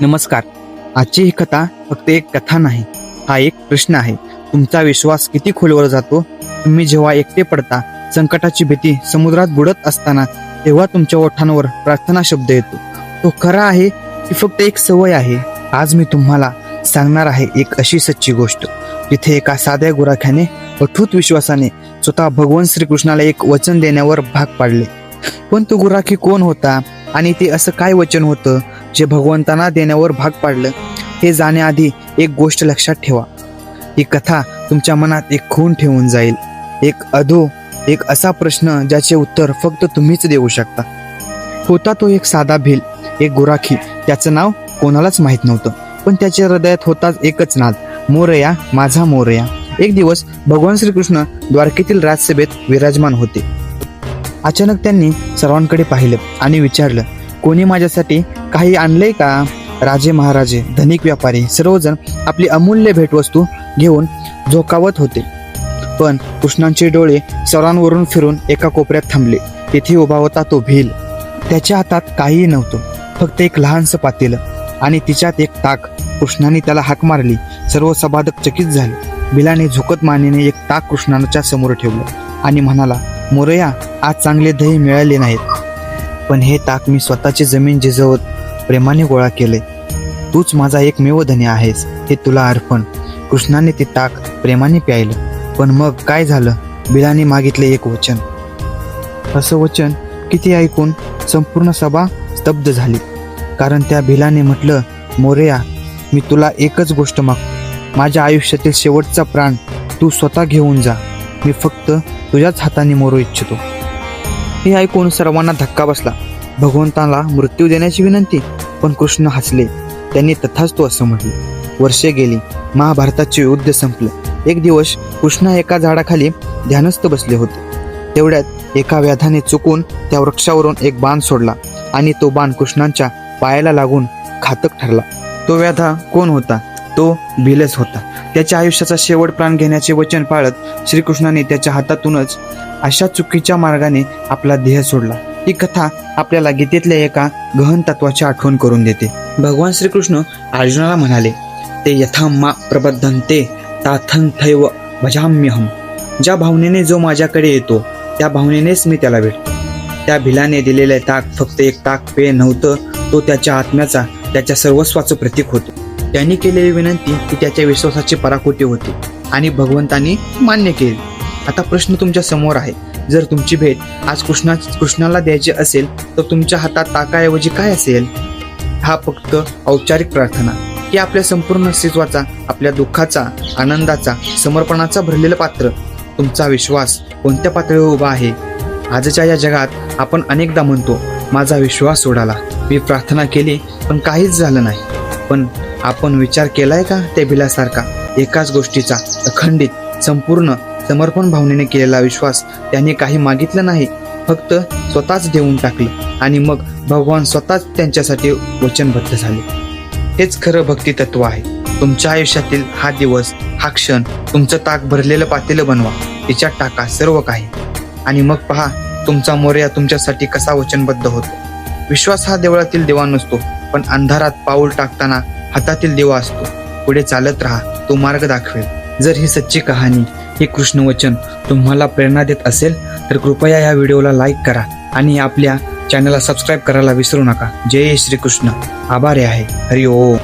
नमस्कार. आजची ही कथा फक्त एक कथा नाही हा एक प्रश्न आहे. तुमचा विश्वास किती खोलवर जातो? तुम्ही जेव्हा एकटे पडता संकटाची भीती समुद्रात बुडत असताना तेव्हा तुमच्या ओठांवर प्रार्थना शब्द येतो. तो खरा आहे की फक्त एक सवय आहे. आज मी तुम्हाला सांगणार आहे एक अशी सच्ची गोष्ट. जिथे एका साध्या गुराख्याने अठूत विश्वासाने स्वतः भगवान श्रीकृष्णाला एक वचन देण्यावर भाग पाडले. पण तो गुराखी कोण होता आणि ते असं काय वचन होतं? जे भगवंतांना देण्यावर भाग पाडलं हे जाण्याआधी एक गोष्ट लक्षात ठेवा. ही कथा तुमच्या मनात एक खून ठेवून जाईल. एक अधो एक असा प्रश्न ज्याचे उत्तर फक्त तुम्हीच देऊ शकता. होता तो एक साधा भील एक गुराखी. त्याचं नाव कोणालाच माहीत नव्हतं. पण त्याच्या हृदयात होताच एकच नाद मोरया माझा मोरया. एक दिवस भगवान श्रीकृष्ण द्वारकेतील राजसभेत विराजमान होते. अचानक त्यांनी सर्वांकडे पाहिलं आणि विचारलं कोणी माझ्यासाठी काही आणलंय का? राजे महाराजे धनिक व्यापारी सर्वजण आपली अमूल्य भेटवस्तू घेऊन झोकावत होते. पण कृष्णांचे डोळे सरांवरून फिरून एका कोपऱ्यात थांबले. तेथे उभा होता तो भील. त्याच्या हातात काहीही नव्हतं फक्त एक लहानसं पातेलं आणि तिच्यात एक ताक. कृष्णाने त्याला हाक मारली. सर्व सभादक चकित झाले. भिलाने झुकत मानेने एक ताक कृष्णाच्या समोर ठेवलं आणि म्हणाला मोरया आज चांगले दही मिळाले नाहीत. पण हे ताक मी स्वतःची जमीन झिजवत प्रेमाने गोळा केले. तूच माझा एकमेव धनी आहेस हे तुला अर्पण. कृष्णाने ते ताक प्रेमाने प्यायलं. पण मग काय झालं? बिलाने मागितले एक वचन. असं वचन किती ऐकून संपूर्ण सभा स्तब्ध झाली. कारण त्या भिलाने म्हटलं मोरेया मी तुला एकच गोष्ट मागतो माझ्या आयुष्यातील शेवटचा प्राण तू स्वतः घेऊन जा. मी फक्त तुझ्याच हाताने मोरू इच्छितो. हे ऐकून सर्वांना धक्का बसला. भगवंताला मृत्यू देण्याची विनंती पण कृष्ण हसले. त्यांनी तथास्तू असं म्हटले. वर्षे गेली महाभारताचे युद्ध संपलं. एक दिवस कृष्ण एका झाडाखाली ध्यानस्थ बसले होते. तेवढ्यात एका व्याधाने चुकून त्या वृक्षावरून एक बाण सोडला आणि तो बाण कृष्णांच्या पायाला लागून घातक ठरला. तो व्याधा कोण होता? तो भिलच होता. त्याच्या आयुष्याचा शेवट प्राण घेण्याचे वचन पाळत श्रीकृष्णाने त्याच्या हातातूनच अशा चुकीच्या मार्गाने आपला देह सोडला. ही कथा आपल्याला गीतेतल्या एका गहन तत्वाची आठवण करून देते. भगवान श्रीकृष्ण अर्जुनाला म्हणाले ते यथा मा प्रबद्धन्ते ताथंथैव भजाम्यहम. ज्या भावनेने जो माझ्याकडे येतो त्या भावनेनेच मी त्याला भेटतो. त्या भिलाने दिलेले ताक फक्त एक ताक पेय नव्हतं तो त्याच्या आत्म्याचा त्याच्या सर्वस्वाचं प्रतीक होतं. त्यांनी केलेली विनंती ही त्याच्या विश्वासाची पराकोटी होती आणि भगवंतांनी मान्य केली. आता प्रश्न तुमच्यासमोर आहे. जर तुमची भेट आज कृष्णा कृष्णाला द्यायची असेल तर तुमच्या हातात ताकाऐवजी काय असेल? हा फक्त औपचारिक प्रार्थना. की आपल्या संपूर्ण अस्तित्वाचा आपल्या दुःखाचा आनंदाचा समर्पणाचा भरलेलं पात्र. तुमचा विश्वास कोणत्या पातळीवर उभा आहे? आजच्या या जगात आपण अनेकदा म्हणतो माझा विश्वास सोडाला. मी प्रार्थना केली पण काहीच झालं नाही. पण आपण विचार केलाय का त्या बिलासारखा? एकाच गोष्टीचा अखंडित संपूर्ण समर्पण भावनेने केलेला विश्वास त्याने काही मागितलं नाही फक्त स्वतःच देऊन टाकलं आणि मग भगवान स्वतःच त्यांच्यासाठी वचनबद्ध झाले. हेच खरं भक्ती तत्व आहे. तुमच्या आयुष्यातील हा दिवस हा क्षण तुमचं ताक भरलेलं पातेलं बनवा. तिच्यात टाका सर्व काही. आणि मग पहा तुमचा मोर्या तुमच्यासाठी कसा वचनबद्ध होतो. विश्वास हा देवळातील देवा नसतो पण अंधारात पाऊल टाकताना हातातील देवा असतो. पुढे चालत राहा तो मार्ग दाखवेल. जर ही सच्ची कहाणी हे कृष्ण वचन तुम्हाला प्रेरणा देत असेल तर कृपया या व्हिडिओला लाईक करा आणि आपल्या चॅनलला सबस्क्राईब करायला विसरू नका. जय श्रीकृष्ण. आभारी आहे. हरि ओम.